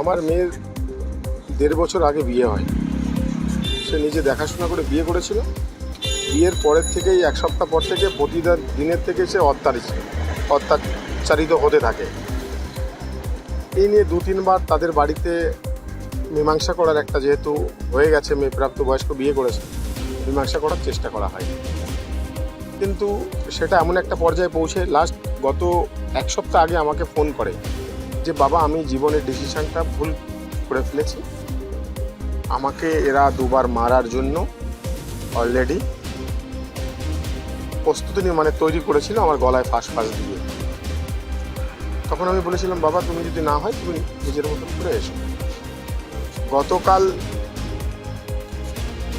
আমার মেয়ের দেড় বছর আগে বিয়ে হয়। সে নিজে দেখাশোনা করে বিয়ে করেছিল। বিয়ের পরের থেকেই এক সপ্তাহ পর থেকে প্রতিদিন দিনের থেকে সে অত্যাচারিত অত্যাচারিত হতে থাকে। এই নিয়ে দু, তিনবার তাদের বাড়িতে মীমাংসা করার একটা যেহেতু হয়ে গেছে, মেয়ে প্রাপ্তবয়স্ক বিয়ে করেছে, মীমাংসা করার চেষ্টা করা হয়। কিন্তু সেটা এমন একটা পর্যায়ে পৌঁছে লাস্ট গত এক সপ্তাহ আগে আমাকে ফোন করে। যে বাবা, আমি জীবনের ডিসিশনটা ভুল করে ফেলেছি। আমাকে এরা দুবার মারার জন্য অলরেডি প্রস্তুতি নিয়ে মানে তৈরি করেছিল, আমার গলায় ফাঁস ফাঁস দিয়ে। তখন আমি বলেছিলাম, বাবা, তুমি যদি না হয়, তুমি নিজের মতন করে এসো। গতকাল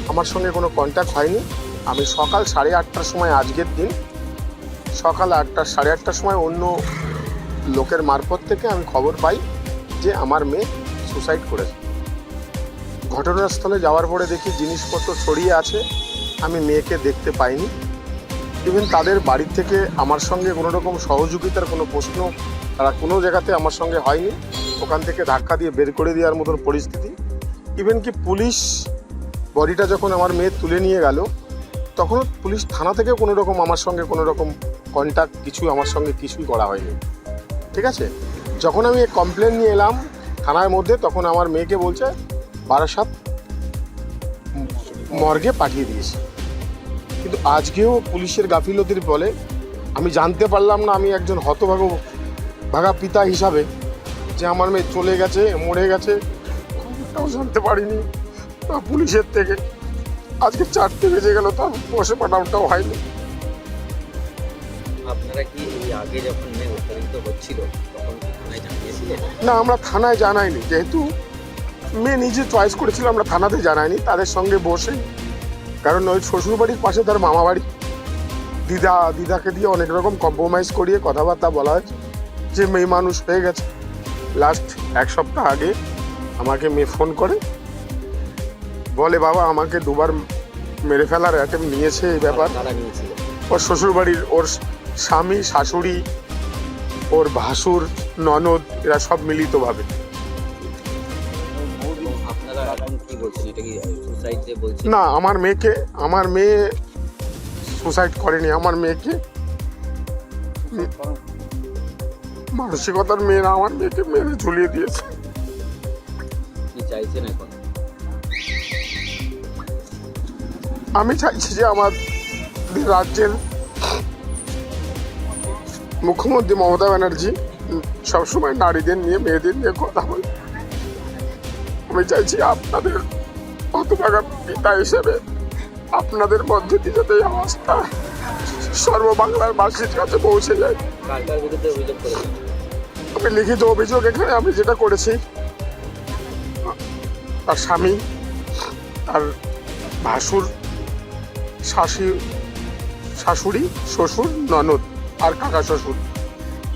আমার সঙ্গে কোনো কন্ট্যাক্ট হয়নি। আমি সকাল সাড়ে আটটার সময়, আজকের দিন সকাল আটটা, সাড়ে আটটার সময় অন্য লোকের মারফত থেকে আমি খবর পাই যে আমার মেয়ে সুসাইড করেছে। ঘটনাস্থলে যাওয়ার পরে দেখি জিনিসপত্র ছড়িয়ে আছে, আমি মেয়েকে দেখতে পাইনি। ইভেন তাদের বাড়ির থেকে আমার সঙ্গে কোনো রকম সহযোগিতার কোনো প্রশ্ন তারা কোনো জায়গাতে আমার সঙ্গে হয়নি। ওখান থেকে ধাক্কা দিয়ে বের করে দেওয়ার মতন পরিস্থিতি। ইভেন কি পুলিশ বডিটা যখন আমার মেয়ে তুলে নিয়ে গেল তখন পুলিশ থানা থেকে কোনো রকম আমার সঙ্গে কোনো রকম কন্ট্যাক্ট কিছু আমার সঙ্গে কিছুই করা হয়নি। ঠিক আছে? যখন আমি কমপ্লেন নিয়ে এলাম থানার মধ্যে, তখন আমার মেয়েকে বলছে, বারাসাত মর্গে পাঠিয়ে দিয়েছে। কিন্তু আজকেও পুলিশের গাফিলতির ফলে আমি জানতে পারলাম না, আমি একজন হতভাগ, ভাগা পিতা হিসাবে যে আমার মেয়ে চলে গেছে, মরে গেছে খবরটাও জানতে পারিনি। পুলিশের থেকে আজকে চারটে বেজে গেল, তার বসে পাঠানোটাও হয়নি। আপনারা কি আগে যখন মেয়ে হচ্ছিল তখন থানায় জানিয়েছিলেন? না আমরা থানায় জানাইনি। যেহেতু মেয়ে নিজে চয়েস করেছিল আমরা থানাতে জানাইনি। তাদের সঙ্গে বসে কারণ ওই শ্বশুরবাড়ির পাশে তার মামা বাড়ি দিদা দিদাকে দিয়ে অনেক রকম কম্প্রোমাইজ করিয়ে কথাবার্তা বলা হয়েছে যে মেয়ে মানুষ হয়ে গেছে। লাস্ট এক সপ্তাহ আগে আমাকে মেয়ে ফোন করে বলে বাবা আমাকে দুবার মেরে ফেলার অ্যাটেম্প নিয়েছে এই ব্যাপার। ওর শ্বশুরবাড়ির ওর স্বামী, শাশুড়ি, ওর ভাসুর, ননদ, এরা সব মিলিতভাবে। না, আমার মেয়েকে, আমার মেয়ে সুসাইড করেনি, আমার মেয়েকে মানসিকতার মেয়েরা আমার মেয়েকে মেরে ঝুলিয়ে দিয়েছে। আমি চাইছি যে আমার রাজ্যের মুখ্যমন্ত্রী মমতা ব্যানার্জি সবসময় নারীদের নিয়ে মেয়েদের নিয়ে কথা বলে। আমি চাইছি আপনাদের হতভাগা পিতা হিসেবে আপনাদের মধ্যে দিয়ে যাতে এই আওয়াজটা সর্ববাংলার বাসীর কাছে পৌঁছে যায়। আমি লিখিত অভিযোগ এখানে আমি যেটা করেছি তার স্বামী তার ভাসুর শাশি শাশুড়ি শ্বশুর ননদ। আর কাকা শ্বশুর।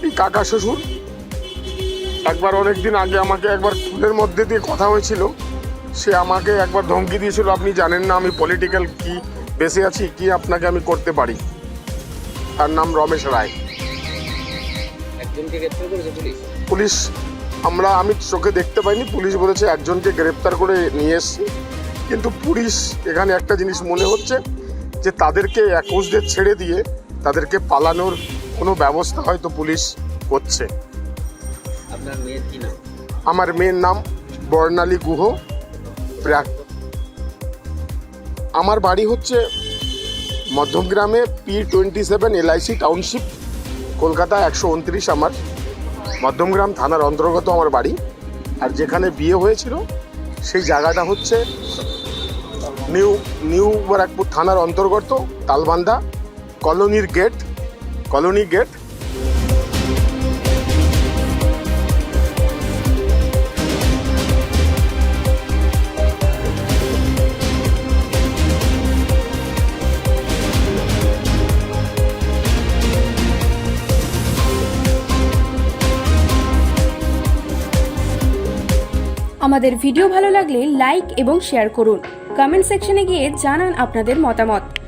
এই কাকা শ্বশুর একবার অনেক দিন আগে আমাকে একবার ফোনের মধ্যে দিয়ে কথা হয়েছিল। সে আমাকে একবার ধমকি দিয়েছিল আপনি জানেন না আমি পলিটিক্যাল কি বেঁচে আছি কি আপনাকে আমি করতে পারি। তার নাম রমেশ রায়। পুলিশ? আমরা আমি চোখে দেখতে পাইনি পুলিশ বলেছে একজনকে গ্রেপ্তার করে নিয়ে এসছি। কিন্তু পুলিশ এখানে একটা জিনিস মনে হচ্ছে যে তাদেরকে একুশদের ছেড়ে দিয়ে তাদেরকে পালানোর কোনো ব্যবস্থা হয়তো পুলিশ করছে। আপনার মেয়ের কি নাম? আমার মেয়ের নাম বর্ণালী গুহ। প্রাক আমার বাড়ি হচ্ছে মধ্যমগ্রামে P twenty seven LIC township Kolkata একশো উনত্রিশ আমার। মধ্যমগ্রাম থানার অন্তর্গত আমার বাড়ি। আর যেখানে বিয়ে হয়েছিল সেই জায়গাটা হচ্ছে নিউ নিউ ব্যারাকপুর থানার অন্তর্গত তালবান্ধা কলোনির গেট কলোনি গেট আমাদের ভিডিও ভালো লাগলে লাইক এবং শেয়ার করুন। কমেন্ট সেকশনে গিয়ে জানান আপনাদের মতামত।